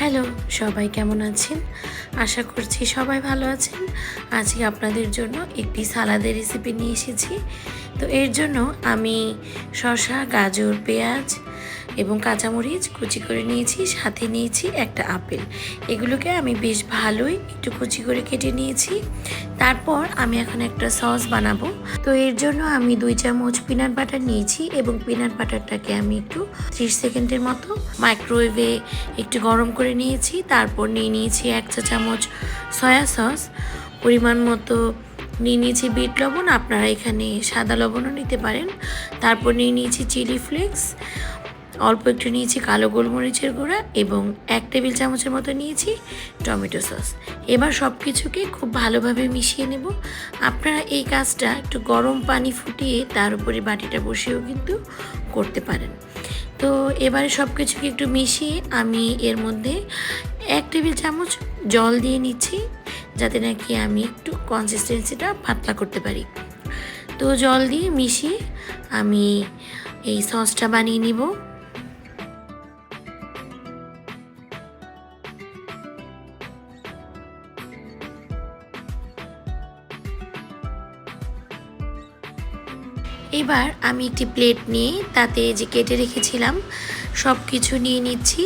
Hello, সবাই কেমন আছেন? আশা করছি সবাই ভালো আছেন। আজকে আপনাদের জন্য একটি সালাদের রেসিপি নিয়ে এসেছি। তো এর জন্য আমি শসা, গাজর, পেঁয়াজ এবং কাঁচামরিচ কুচি করে নিয়েছি, সাথে নিয়েছি একটা আপেল। এগুলোকে আমি বেশ ভালোই একটু কুচি করে কেটে নিয়েছি। তারপর আমি এখন একটা সস বানাবো। তো এর জন্য আমি দুই চামচ পিনাট বাটার নিয়েছি এবং পিনাট বাটারটাকে আমি একটু ত্রিশ সেকেন্ডের মতো মাইক্রোওয়েভে একটু গরম করে নিয়েছি। তারপর নিয়ে নিয়েছি এক চা চামচ সয়া সস পরিমাণ মতো নিয়ে নিয়েছি বিট লবণ। আপনারা এখানে সাদা লবণও নিতে পারেন। তারপর নিয়ে নিয়েছি চিলি ফ্লেক্স অল্প একটু নিয়েছি কালো গোলমরিচের গুঁড়া এবং এক টেবিল চামচের মতো নিয়েছি টমেটো সস। এবার সব কিছুকে খুব ভালোভাবে মিশিয়ে নেব। আপনারা এই কাজটা একটু গরম পানি ফুটিয়ে তার উপরে বাটিটা বসিয়েও কিন্তু করতে পারেন। তো এবারে সব কিছুকে একটু মিশিয়ে আমি এর মধ্যে এক টেবিল চামচ জল দিয়ে নিচ্ছি যাতে নাকি আমি একটু কনসিস্টেন্সিটা পাতলা করতে পারি। তো জল দিয়ে মিশিয়ে আমি এই সসটা বানিয়ে নিব। এবার আমি একটি প্লেট নিয়ে তাতে যে কেটে রেখেছিলাম সব কিছু নিয়ে নিচ্ছি।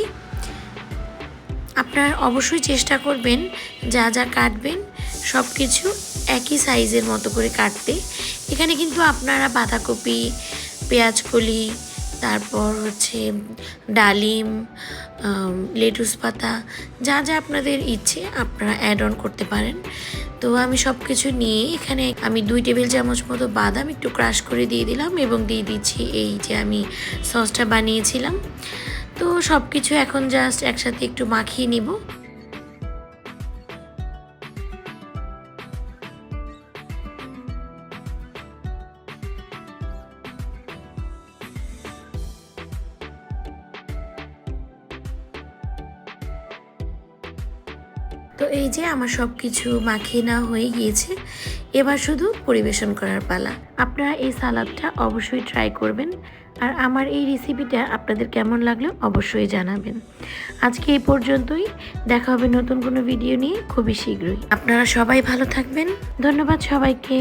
আপনারা অবশ্যই চেষ্টা করবেন যা যা কাটবেন সব কিছু একই সাইজের মতো করে কাটতে। এখানে কিন্তু আপনারা বাঁধাকপি, পেঁয়াজকলি তারপর হচ্ছে ডালিম লেটুস পাতা, যা যা আপনাদের ইচ্ছে আপনারা অ্যাড অন করতে পারেন। তো আমি সব কিছু নিয়ে এখানে আমি দুই টেবিল চামচ মতো বাদাম একটু ক্রাশ করে দিয়ে দিলাম এবং দিয়ে দিচ্ছি এই যে আমি সসটা বানিয়েছিলাম। তো সব কিছু এখন জাস্ট একসাথে একটু মাখিয়ে নিব। তো এই যে আমার সব কিছু মাখিয়ে নেওয়া হয়ে গিয়েছে, এবার শুধু পরিবেশন করার পালা। আপনারা এই সালাদটা অবশ্যই ট্রাই করবেন আর আমার এই রেসিপিটা আপনাদের কেমন লাগল অবশ্যই জানাবেন। আজকে এই পর্যন্তই, দেখা হবে নতুন কোনো ভিডিও নিয়ে খুবই শীঘ্রই। আপনারা সবাই ভালো থাকবেন। ধন্যবাদ সবাইকে।